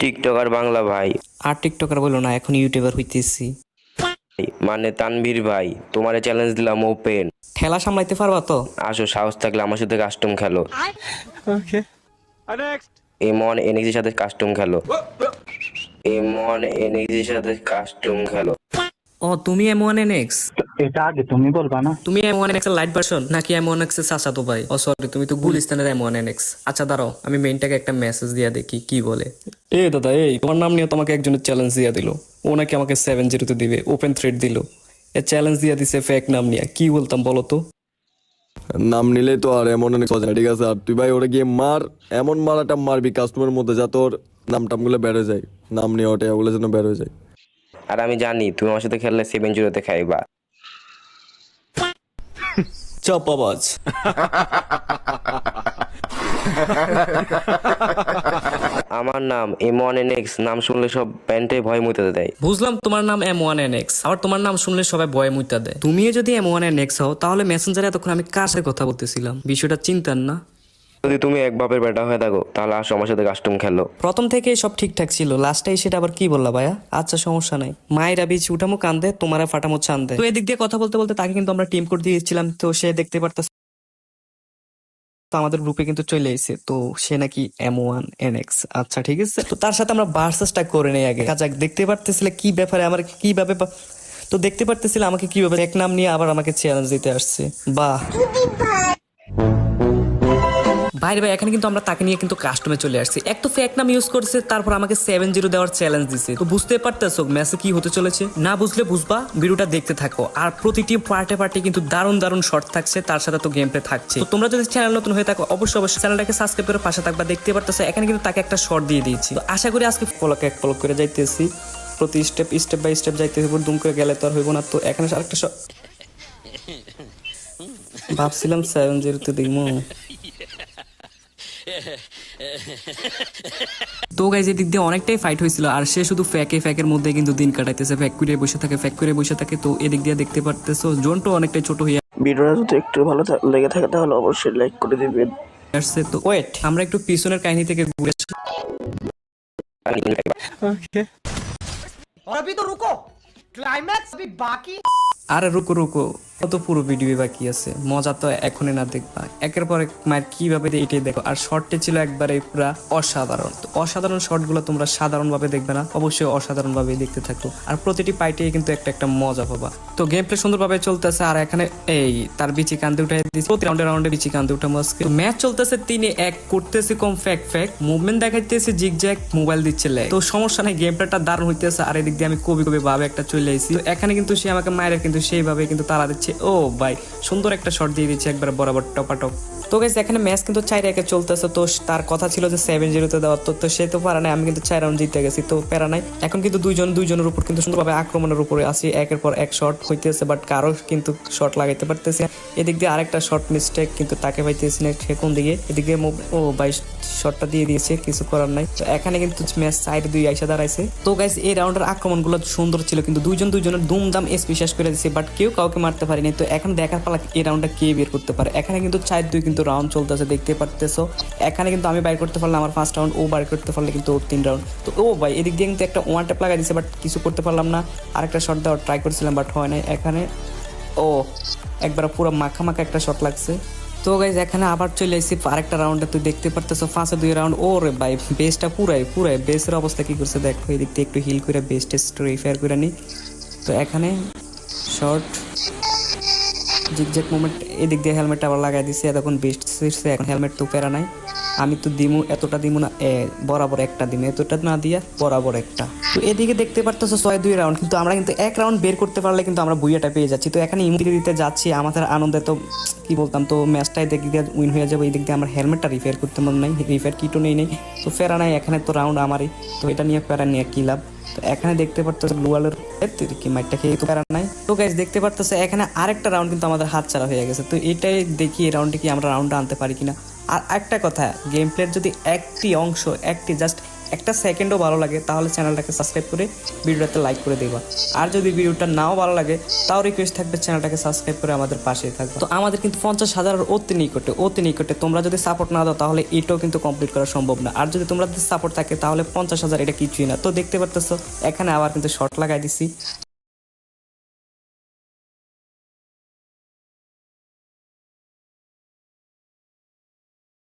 TikToker Bangla ভাই। আর TikToker বলো না এখন ইউটিউবার হইতেছি। মানে তানভীর ভাই তোমারে চ্যালেঞ্জ দিলাম ওপেন ঠেলা সামলাইতে পারবা তো? আসো সাহস থাকলে আমার সাথে কাস্টম খেলো। এমন এনএক্সির সাথে কাস্টম খেলো। এমন এনএক্সির সাথে কাস্টম খেলো। ও তুমি এম ওয়ান এন এক্স এটা আগে তুমি বলবা না। তুমি এম ওয়ান লাইট ভার্সন নাকি এম ওয়ান এক্সের চাচাতো ভাই? ও সরি তুমি তো গুলিস্তানের এম ওয়ান এক্স আচ্ছা দাঁড়াও আমি মেইনটাকে একটা মেসেজ দিয়ে দেখি কি বলে? এ দাদা এই তোমার নাম নিয়ে তোমাকে একজনের চ্যালেঞ্জ দিয়ে দিল। ও নাকি আমাকে সেভেন জিরোতে দিবে ওপেন থ্রেড দিল। এ চ্যালেঞ্জ দিয়ে দিছে ফেক নাম নিয়ে কি বলতাম বলো তো? নাম নিলেই তো আর এমন অনেক ঠিক আছে? আর তুই ভাই ওটা গিয়ে মার এমন মারাটা মারবি কাস্টমারের মধ্যে যা তোর নাম টামগুলো বেড়ে যায়। নাম নিয়ে ওটা ওগুলো যেন বেড়ে যায়। আর আমি জানি তুমি আমার সাথে খেললে সেভেন জিরোতে খাইবা। চাপ আওয়াজ আমার নাম এম ওয়ান এন এক্স নাম শুনলে সব প্যান্টে ভয় মুতে দেয়। বুঝলাম তোমার নাম এম ওয়ান এন এক্স আবার তোমার নাম শুনলে সবাই ভয় মুতে দেয়। তুমিও যদি এম ওয়ান এন এক্স হও তাহলে মেসেঞ্জারে এতক্ষণ আমি কার সাথে কথা বলতেছিলাম? বিষয়টা চিন্তার না। যদি তুমি এক বাপের বেটা হয়ে থাকো তাহলে আসো আমার সাথে কাস্টম খেলো। প্রথম থেকেই সব ঠিকঠাক ছিল লাস্টে সেটা আবার কি বললা ভাইয়া? আচ্ছা সমস্যা নাই। মায়েরা বীজ উঠামো কান্দে তোমার ফাটামো চান্দে তো এদিক দিয়ে কথা বলতে বলতে তাকে কিন্তু আমরা টিম কোড দিয়েছিলাম তো সে দেখতে পারতো তো আমাদের গ্রুপে কিন্তু চলে এসেছে তো সে নাকি এম ওয়ান এন এক্স আচ্ছা ঠিক আছে। তো তার সাথে আমরা ভার্সেসটা করে নেই আগে। যাক দেখতে পারতেছিলে কি ব্যাপারে আমার কীভাবে বা- তো দেখতে পারতেছিলে আমাকে কীভাবে এক নাম নিয়ে আবার আমাকে চ্যালেঞ্জ দিতে আসছে। বাহ। বাইরে ভাই এখানে কিন্তু আমরা তাকে নিয়ে কিন্তু কাস্টমে চলে আসছি। এক তো ফেক নাম ইউজ করছে, তারপর আমাকে সেভেন জিরো দেওয়ার চ্যালেঞ্জ দিছে। তো বুঝতে পারতেছো ম্যাচে কি হতে চলেছে? না বুঝলে বুঝবা, ভিডিওটা দেখতে থাকো। আর প্রতিটি পার্টে পার্টে কিন্তু দারুণ দারুণ শর্ট থাকছে, তার সাথে তো গেম প্লে থাকছে তোমরা যদি চ্যানেল নতুন হয়ে থাকো, অবশ্যই অবশ্যই চ্যানেলটাকে সাবস্ক্রাইব করে পাশে থাকবা। দেখতে পারতেছো, এখানে কিন্তু তাকে একটা শর্ট দিয়ে দিয়েছি। তো আশা করি আজকে ফলক এক ফলক করে যাইতেছি। প্রতি স্টেপ স্টেপ বাই স্টেপ যাইতে হইব দুম করে গেলে তো আর হইব না। তো এখানে আরেকটা শট ভাবছিলাম সেভেন জিরোতে দেখব তো গাইজ এদিক দিয়ে অনেকটাই ফাইট হয়েছিল আর সে শুধু ফ্যাকে ফ্যাকের মধ্যে কিন্তু দিন কাটাইতেছে ফ্যাক করে বসে থাকে ফ্যাক করে বসে থাকে তো এদিক দিয়ে দেখতে পারতেছো জোনটা অনেকটাই ছোট হয়ে ভিডিওটা যদি একটু ভালো থা- লেগে থাকে তাহলে অবশ্যই লাইক করে দিবেন আসছে তো ওয়েট আমরা একটু পিছনের কাহিনী থেকে ঘুরে আসি। আর তুমি খাইবা। और अभी तो रुको क्लाइमैक्स अभी बाकी আরে রুকো রুকো কত পুরো ভিডিও বাকি আছে। মজা তো এখনই না দেখবা। একের পর এক মায়ের কীভাবে এটাই দেখো। আর শর্টটি ছিল একবারে পুরা অসাধারণ। তো অসাধারণ শর্টগুলো তোমরা সাধারণ ভাবে দেখবে না। অবশ্যই অসাধারণ ভাবে দেখতে থাকো। আর প্রতিটি পাইটে কিন্তু একটা একটা মজা পাবা। তো গেম প্লে সুন্দরভাবে চলতেছে। আর এখানে এই তার বিচি কান্দে উঠে দিচ্ছে প্রতি রাউন্ডে রাউন্ডে বিচি কান্দে উঠে মস্কে ম্যাচ চলতেছে তিনি এক। করতেছে কম ফ্যাক ফ্যাক মুভমেন্ট দেখাইতেছে জিগ জ্যাক মোবাইল দিচ্ছে lag। তো সমস্যা নাই গেম প্লেটা দারুণ হইতেছে। আর এদিক দিয়ে আমি কবি কবি ভাবে একটা চলে আইছি। তো এখানে কিন্তু সে আমাকে মায়ের কিন্তু সেইভাবে কিন্তু তারা দিচ্ছে। ও ভাই সুন্দর একটা শট দিয়ে দিচ্ছে একবার বরাবর টপাটপ। তো গাইস এখানে ম্যাচ কিন্তু চাই রেখে চলতেছে। তো তার কথা ছিল যে সেভেন জিরোতে দেওয়ার। তো তো সে তো পারা নাই, আমি কিন্তু চার রাউন্ড জিতে গেছি, তো প্যারা নাই। এখন কিন্তু দুইজন দুইজনের উপর কিন্তু সুন্দরভাবে আক্রমণের উপরে আসি একের পর এক শট হইতেছে বাট কারও কিন্তু শট লাগাইতে পারতেছে এদিক দিয়ে আরেকটা শট মিস্টেক কিন্তু তাকে পাইতেছি না সে কোন দিকে? এদিক দিয়ে ও ভাই শটটা দিয়ে দিয়েছে, কিছু করার নাই। তো এখানে কিন্তু ম্যাচ সাইড দুই আইসা দাঁড়াইছে। তো গাইস এই রাউন্ডের আক্রমণগুলো সুন্দর ছিল, কিন্তু দুইজন দুইজনের দুমদাম এসপি শেষ করে দিয়েছে বাট কেউ কাউকে মারতে পারেনি। তো এখন দেখার পালা এই রাউন্ডটা কে বের করতে পারে? এখানে কিন্তু চার দুই কিন্তু রাউন্ড চলতেছে দেখতে পারতেছো। এখানে কিন্তু আমি বাইর করতে পারলাম, আমার ফার্স্ট রাউন্ড ও বাইর করতে পারলে কিন্তু ওর তিন রাউন্ড তো ও ভাই, এদিক দিয়ে কিন্তু একটা ওয়ান ট্যাপ লাগাই দিছে বাট কিছু করতে পারলাম না। আরেকটা শট দেওয়ার ট্রাই করছিলাম বাট হয় নাই। এখানে, ও, একবার পুরো মাখা মাখা একটা শট লাগছে। তো গাইজ এখানে আবার চলে এসেছি আরেকটা রাউন্ডে তুই দেখতে পারতেছো ফাঁসে দুই রাউন্ড ও রে ভাই বেসটা পুরাই পুরাই। বেসের অবস্থা কি করছে দেখো, এদিক থেকে একটু হিল করে বেস টেস্ট রিফেয়ার করে নি। তো এখানে শর্ট জিগজ্যাক মুভমেন্ট এদিক দিয়ে হেলমেটটা আবার লাগাই দিছে, এতক্ষণ বেস্ট সিটছে এখন হেলমেট তো পেরা নাই। আমি তো দিমু, এতটা দিমু না বরাবর একটা দিমু, এতটা না দিয়া বরাবর একটা। তো এদিকে দেখতে পারতেছো ছয়, দুই রাউন্ড কিন্তু আমরা কিন্তু এক রাউন্ড বের করতে পারলে কিন্তু আমরা বুইয়াটা পেয়ে যাচ্ছি। তো এখানে ইমুটি দিতে যাচ্ছি আমাদের আনন্দে তো, কি বলতাম, তো ম্যাচটাই দিক দিয়ে উইন হয়ে যাবে এই দিক দিয়ে আমার হেলমেটটা রিপেয়ার করতে মনে নাই রিপেয়ার কিটও নেই নেই। তো ফেরা নাই, এখানে তো রাউন্ড আমারই, তো এটা নিয়ে ফেরা নিয়ে কি লাভ? তো এখানে দেখতে পারতেছে লুয়ালের কি মাইটটা খেয়ে তো প্যারা নাই। তো গাইজ দেখতে পারতেছে এখানে আরেকটা রাউন্ড কিন্তু আমাদের হাত ছাড়া হয়ে গেছে। তো এটাই দেখি এই রাউন্ডে কি আমরা রাউন্ডটা আনতে পারি কিনা। আর একটা কথা গেম প্লের যদি একটি অংশ, একটি জাস্ট একটা সেকেন্ডও ভালো লাগে, তাহলে চ্যানেলটাকে সাবস্ক্রাইব করে ভিডিওটাতে লাইক করে দেবা। আর যদি ভিডিওটা নাও ভালো লাগে, তাও রিকোয়েস্ট থাকবে চ্যানেলটাকে সাবস্ক্রাইব করে আমাদের পাশে থাকবে। তো আমাদের কিন্তু পঞ্চাশ হাজার অতি নিকটে অতি নিকটে তোমরা যদি সাপোর্ট না দাও, তাহলে এটাও কিন্তু কমপ্লিট করা সম্ভব না। আর যদি তোমরা যদি সাপোর্ট থাকে, তাহলে পঞ্চাশ হাজার এটা কিছুই না। তো দেখতে পারতেছো, এখানে আবার কিন্তু শর্ট লাগাই দিছি।